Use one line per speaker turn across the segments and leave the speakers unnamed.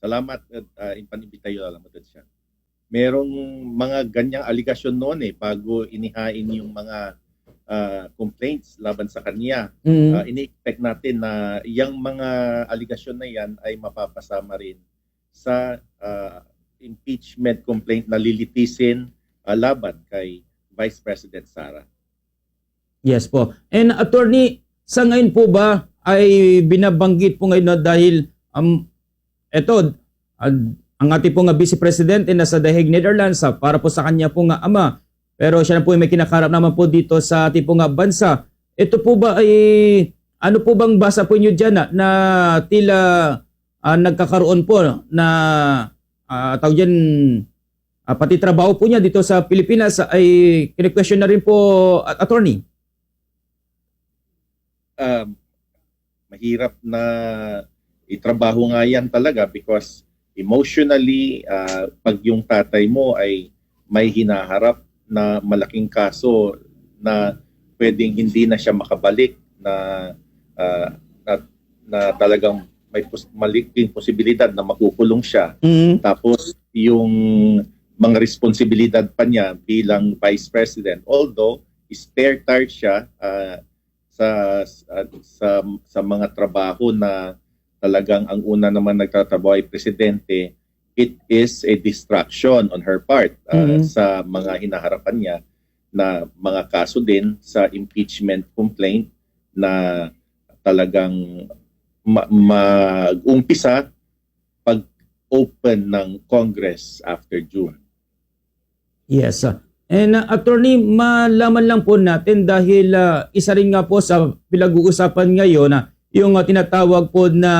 Salamat at uh, impanibitayo alam mo siya. Merong mga ganyang aligasyon noon eh bago inihain yung mga ah, complaints laban sa kanya.
Mm.
Uh, ini-expect natin na yung mga aligasyon na yan ay mapapasama rin sa ah, impeachment complaint na lilitisin ah, laban kay Vice President Sara.
Yes po. And attorney, sa ngayon po ba ay binabanggit po ngayon na dahil um, eto, ang ating po nga Vice President ay nasa The Hague, Netherlands para po sa kanya po nga ama. Pero siya na po ay may kinakarap naman po dito sa ating po nga bansa. Ito po ba ay ano po bang basa po niyo diyan na, na tila ah, nagkakaroon po na uh, tawag dyan, ah, pati trabaho po niya dito sa Pilipinas ay kine-question na rin po at attorney.
um, mahirap na itrabaho nga yan talaga because emotionally, uh, pag yung tatay mo ay may hinaharap na malaking kaso na pwedeng hindi na siya makabalik na uh, na, na talagang may pos- maliking posibilidad na makukulong siya
Mm.
tapos yung mga responsibilidad pa niya bilang vice president although spare tire siya ah, sa, sa sa sa mga trabaho na talagang ang una naman nagtatrabaho ay presidente it is a distraction on her part ah,
Mhm.
sa mga hinaharapan niya na mga kaso din sa impeachment complaint na talagang ma- mag-umpisa pag open ng Congress after June.
Yes. And uh, attorney, malaman lang po natin dahil ah, isa rin nga po sa pinag-uusapan ngayon na yung ah, tinatawag po na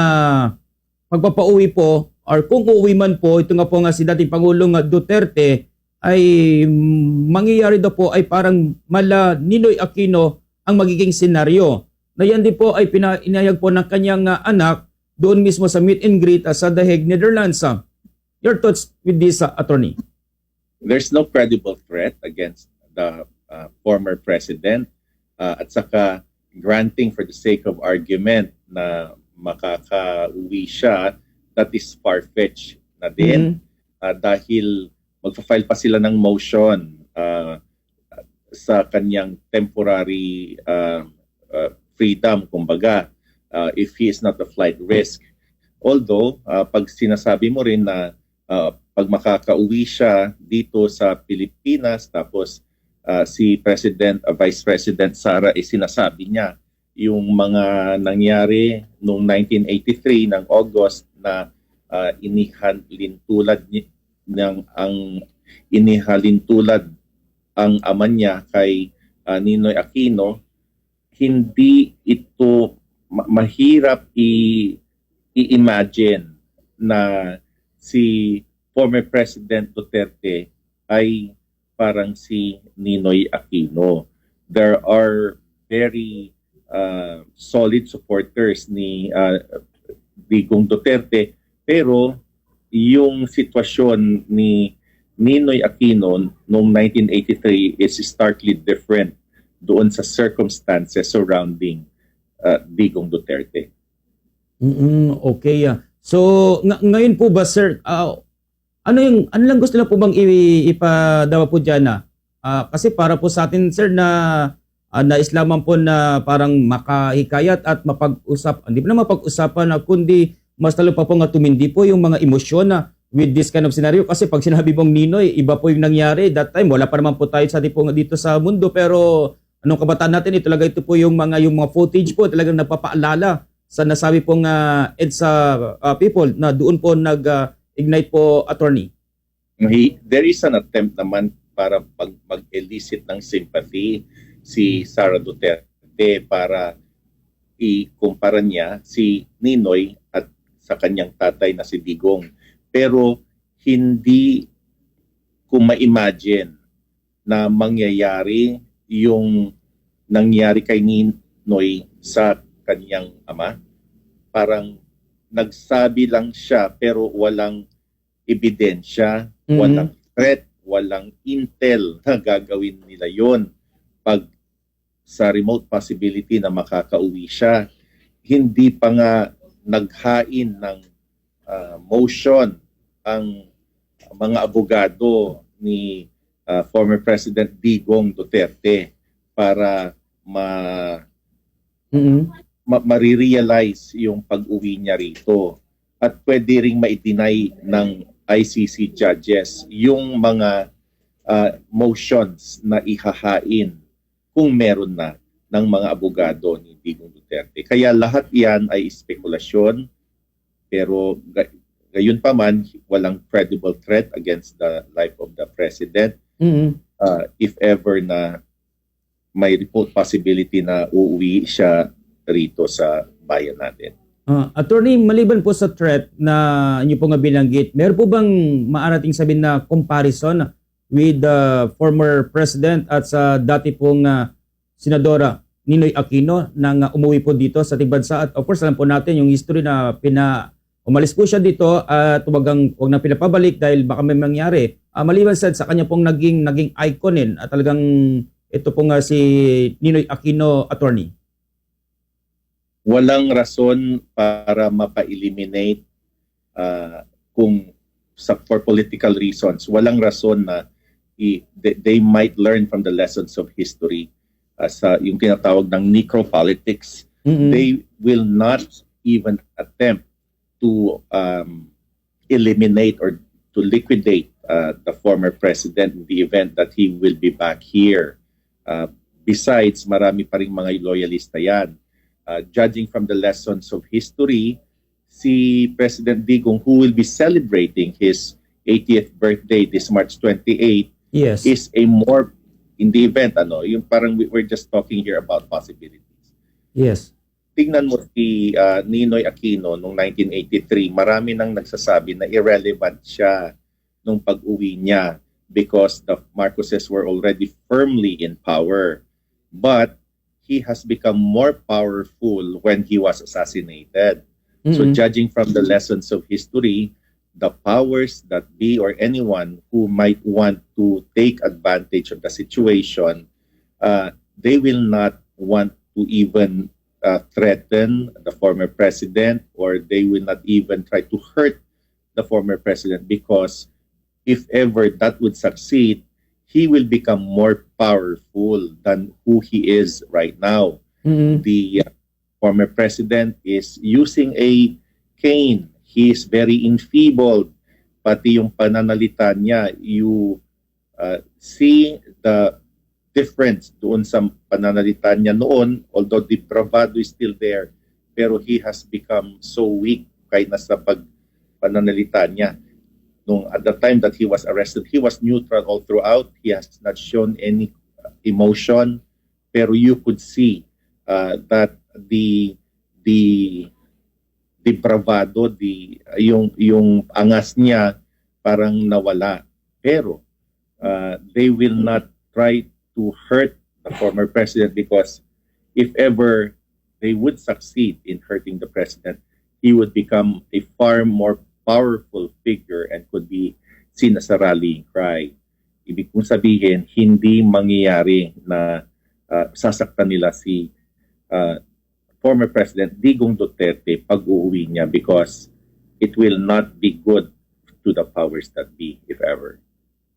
pagpapauwi po or kung uuwi man po, ito nga po nga si dating Pangulong Duterte ay mm, mangyayari daw po ay parang mala Ninoy Aquino ang magiging senaryo. Na yan din po ay pinainayag po ng kanyang ah, anak doon mismo sa meet and greet ah, sa The Hague, Netherlands. ah. Your thoughts with this, ah, attorney?
There's no credible threat against the uh, former president uh, at saka granting for the sake of argument na makaka-uwi siya, that is far-fetched na din uh, dahil magfa-file pa sila ng motion uh, sa kanyang temporary uh, uh, freedom, kumbaga, uh, if he is not a flight risk. Although, uh, pag sinasabi mo rin na uh, pag makakauwi siya dito sa Pilipinas, tapos uh, si President, uh, Vice President Sara, is sinasabi niya yung mga nangyari noong 1983 ng August na uh, inihalin tulad ni, ng ang inihalin tulad ang ama niya kay uh, Ninoy Aquino. Hindi ito ma- mahirap i- i-imagine na si former President Duterte ay parang si Ninoy Aquino. There are very uh, solid supporters ni uh, Digong Duterte pero yung sitwasyon ni Ninoy Aquino noong 1983 is starkly different doon sa circumstances surrounding uh, Digong Duterte.
mm okay. ah. So, ng- ngayon po ba, sir, ah, ano yung, ano lang gusto na po bang ipadawa po dyan na? Ah, kasi para po sa atin, sir, na uh, naislaman po na parang makahikayat at mapag-usap, hindi pa na mapag-usapan na kundi mas lalo pa po nga tumindi po yung mga emosyon na with this kind of scenario. Kasi pag sinabi pong Ninoy, iba po yung nangyari. That time, wala pa naman po tayo sa po dito sa mundo. Pero anong kabataan natin, ito talaga ito po yung mga, yung mga footage po, talagang nagpapaalala sa nasabi pong uh, EDSA uh, people na doon po nag-ignite po attorney.
He, there is an attempt naman para pag, mag-elicit ng sympathy si Sara Duterte para ikumpara niya si Ninoy at sa kanyang tatay na si Digong. Pero hindi ko ma-imagine na mangyayari yung nangyari kay Ninoy sa kanyang ama. Parang nagsabi lang siya pero walang ebidensya,
Mhm.
walang threat, walang intel na gagawin nila yon pag sa remote possibility na makakauwi siya. Hindi pa nga naghain ng ah, motion ang mga abogado ni ah, former President Digong Duterte para ma,
Mm-mm.
Ma- marirealize yung pag-uwi niya rito at pwede ring ma-deny ng ICC judges yung mga ah, motions na ihahain kung meron na ng mga abogado ni Digong Duterte. Kaya lahat yan ay spekulasyon pero ga- gayon pa man walang credible threat against the life of the president
Mm-mm.
uh, if ever na may report possibility na uuwi siya rito sa bayan natin.
Ah, attorney, maliban po sa threat na inyo po nga binanggit, meron po bang maarating sabihin na comparison with the former president at sa dati pong ah, senadora Ninoy Aquino nang ah, umuwi po dito sa ating bansa at of course alam po natin yung history na pina umalis po siya dito at tumagang huwag na pinapabalik dahil baka may mangyari. Ah, maliban sa sa kanya pong naging naging iconin at talagang ito po nga si Ninoy Aquino attorney.
Walang rason para mapa-eliminate uh, kung sa for political reasons. Walang rason na i- they, they might learn from the lessons of history uh, sa yung tinatawag ng necropolitics.
Mm-mm.
They will not even attempt to um, eliminate or to liquidate uh, the former president in the event that he will be back here. Uh, besides, marami pa rin mga loyalista yan. Uh, judging from the lessons of history, si President Digong, who will be celebrating his 80th birthday this March 28,
yes.
is a more, in the event, ano, yung parang we- we're just talking here about possibilities
yes.
tingnan mo si ah, Ninoy Aquino noong 1983, marami nang nagsasabi na irrelevant siya nung pag-uwi niya because the Marcoses were already firmly in power. But he has become more powerful when he was assassinated. So
Mm-mm.
judging from the lessons of history, the powers that be or anyone who might want to take advantage of the situation, uh, they will not want to even uh, threaten the former president or they will not even try to hurt the former president because if ever that would succeed, he will become more powerful than who he is right now
Mm-mm.
the uh, former president is using a cane. He is very enfeebled. Pati yung pananalita niya, you uh, see the difference doon sa pananalita niya noon, although the bravado is still there, pero he has become so weak kahit na sa pag pananalita niya. Nung at the time that he was arrested, he was neutral all throughout. He has not shown any uh, emotion, pero you could see uh, that the the the bravado, the yung yung angas niya parang nawala. Pero uh, they will not try to hurt the former president because if ever they would succeed in hurting the president, he would become a far more powerful figure and could be seen as a rallying cry. Ibig kong sabihin, hindi mangyayari na uh, sasaktan nila si uh, former President Digong Duterte pag uuwi niya because it will not be good to the powers that be, if ever.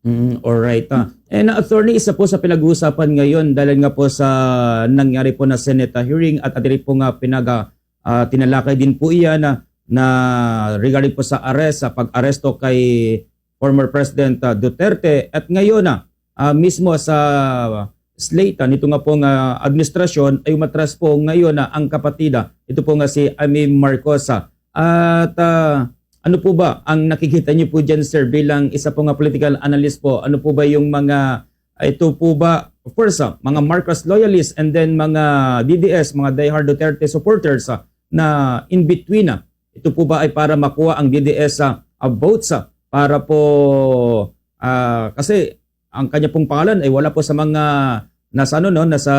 Mm, all right. Ah. And uh, attorney, isa po sa pinag-uusapan ngayon dahil nga po sa nangyari po na Senate hearing at adiri po nga pinaga ah, tinalakay din po iyan na, na regarding po sa arrest, sa pag-aresto kay former President ah, Duterte at ngayon na ah, mismo sa slate ah, nito nga pong ah, administrasyon ay umatras po ngayon na ang kapatida ito po nga si Amy Marcos ah. at ah, ano po ba ang nakikita niyo po dyan sir bilang isa po nga political analyst po? Ano po ba yung mga ito po ba of course ah, mga Marcos loyalists and then mga DDS, mga diehard Duterte supporters ah, na in between ah. Ito po ba ay para makuha ang DDS sa uh, votes ah, para po ah, kasi ang kanya pong pangalan ay wala po sa mga nasa ano no nasa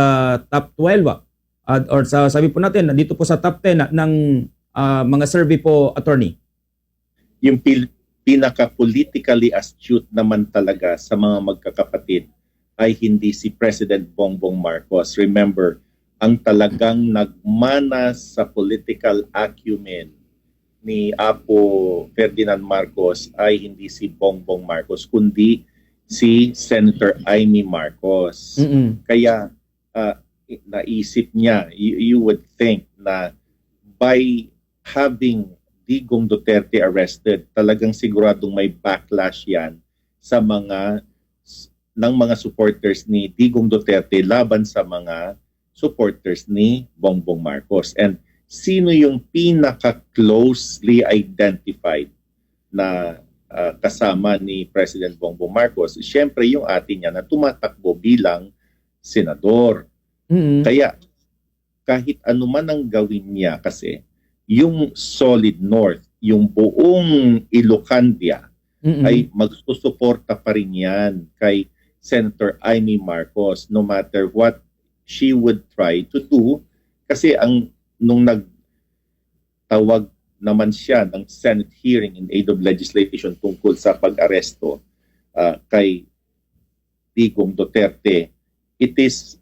top 12 ah. At- or sa sabi po natin dito po sa top 10 na- ng ah, mga survey po attorney.
Yung pil- pinaka-politically astute naman talaga sa mga magkakapatid ay hindi si President Bongbong Marcos. Remember, ang talagang nagmana sa political acumen ni Apo Ferdinand Marcos ay hindi si Bongbong Marcos kundi si Senator Amy Marcos.
Mm-mm.
Kaya i- naisip niya, you, you would think na by having Digong Duterte arrested, talagang siguradong may backlash yan sa mga ng mga supporters ni Digong Duterte laban sa mga supporters ni Bongbong Marcos. And sino yung pinaka-closely identified na ah, kasama ni President Bongbong Marcos? Siyempre yung atin niya na tumatakbo bilang senador.
Mm-mm.
Kaya kahit ano man ang gawin niya kasi yung Solid North, yung buong Ilocandia
Mm-mm.
ay magsusuporta pa rin yan kay Senator Amy Marcos no matter what she would try to do kasi ang nung nagtawag naman siya ng Senate hearing in aid of legislation tungkol sa pag-aresto ah, kay Digong Duterte it is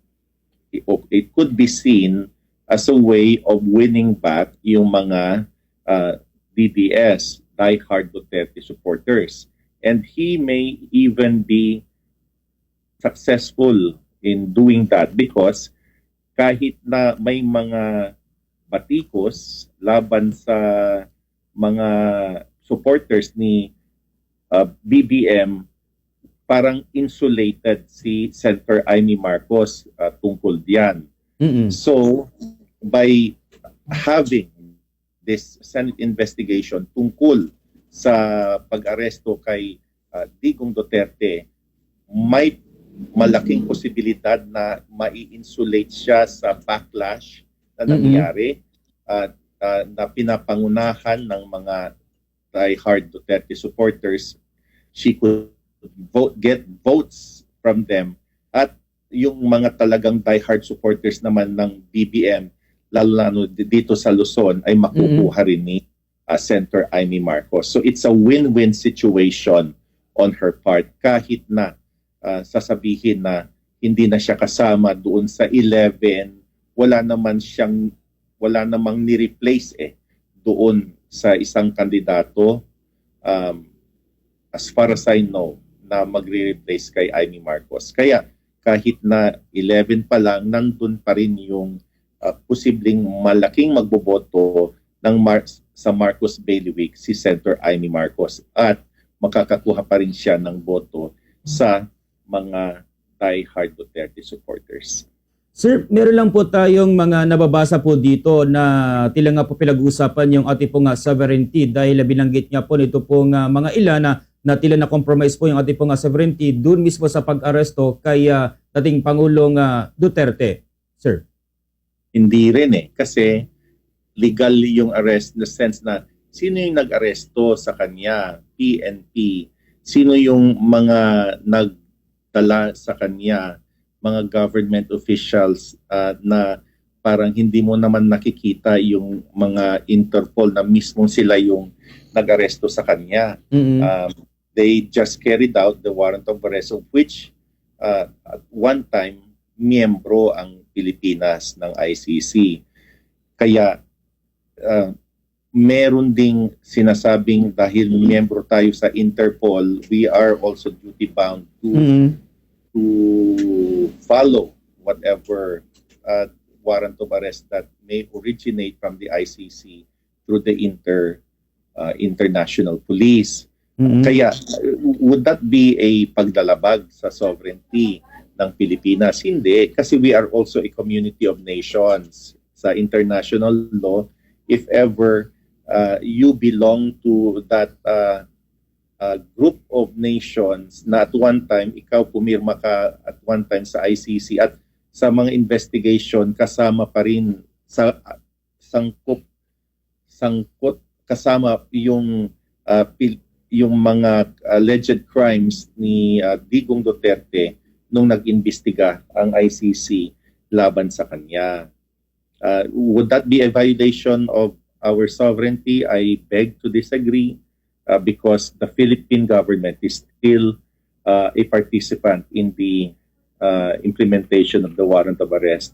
it could be seen as a way of winning back yung mga uh, DDS, diehard Duterte supporters. And he may even be successful in doing that because kahit na may mga batikos laban sa mga supporters ni uh, BBM, parang insulated si Senator Amy Marcos uh, tungkol diyan.
Mm-mm.
So, by having this Senate investigation tungkol sa pag-aresto kay uh, Digong Duterte, may malaking posibilidad na mai-insulate siya sa backlash na nangyari at uh, na pinapangunahan ng mga die-hard Duterte supporters. She could vote, get votes from them at yung mga talagang die-hard supporters naman ng BBM, lalo lalo dito sa Luzon, ay makukuha rin ni uh, Senator Amy Marcos. So it's a win-win situation on her part kahit na uh, sasabihin na hindi na siya kasama doon sa 11, wala naman siyang wala namang ni-replace eh doon sa isang kandidato um, as far as I know na magre-replace kay Amy Marcos. Kaya kahit na 11 pa lang, nandun pa rin yung uh, posibleng malaking magboboto ng Mar- sa Marcos Bailiwick si Senator Amy Marcos at makakakuha pa rin siya ng boto sa mga die-hard Duterte supporters.
Sir, meron lang po tayong mga nababasa po dito na tila nga po pinag-uusapan yung ating pong nga sovereignty dahil binanggit niya po nito pong nga mga ilan na, na tila na compromise po yung ating pong nga sovereignty doon mismo sa pag-aresto kay ah, dating Pangulong ah, Duterte. Sir.
Hindi rin eh. Kasi legal yung arrest in the sense na sino yung nag-aresto sa kanya, PNP, sino yung mga nagdala sa kanya, mga government officials uh, na parang hindi mo naman nakikita yung mga Interpol na mismo sila yung nag-aresto sa kanya.
Mm-mm.
Um, they just carried out the warrant of arrest of which uh, at one time miyembro ang Pilipinas ng ICC. Kaya uh, meron ding sinasabing dahil miyembro tayo sa Interpol, we are also duty bound to
Mm-mm.
To follow whatever uh, warrant of arrest that may originate from the ICC through the inter uh, international police.
Mm-mm.
Kaya would that be a paglalabag sa sovereignty ng Pilipinas? Hindi, kasi we are also a community of nations sa international law. If ever uh, you belong to that uh, group of nations na at one time ikaw pumirma ka at one time sa ICC at sa mga investigation kasama pa rin sa sangkot sangkot kasama yung uh, pil- yung mga alleged crimes ni uh, Digong Duterte nung nag-imbestiga ang ICC laban sa kanya. Uh, would that be a violation of our sovereignty? I beg to disagree uh, because the Philippine government is still uh, a participant in the uh, implementation of the warrant of arrest.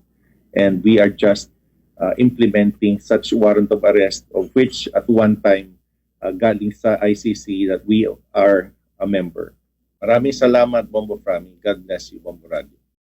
And we are just uh, implementing such warrant of arrest of which at one time uh, galing sa ICC that we are a member. Maraming salamat, Bombo Frami. God bless you, Bombo Radio.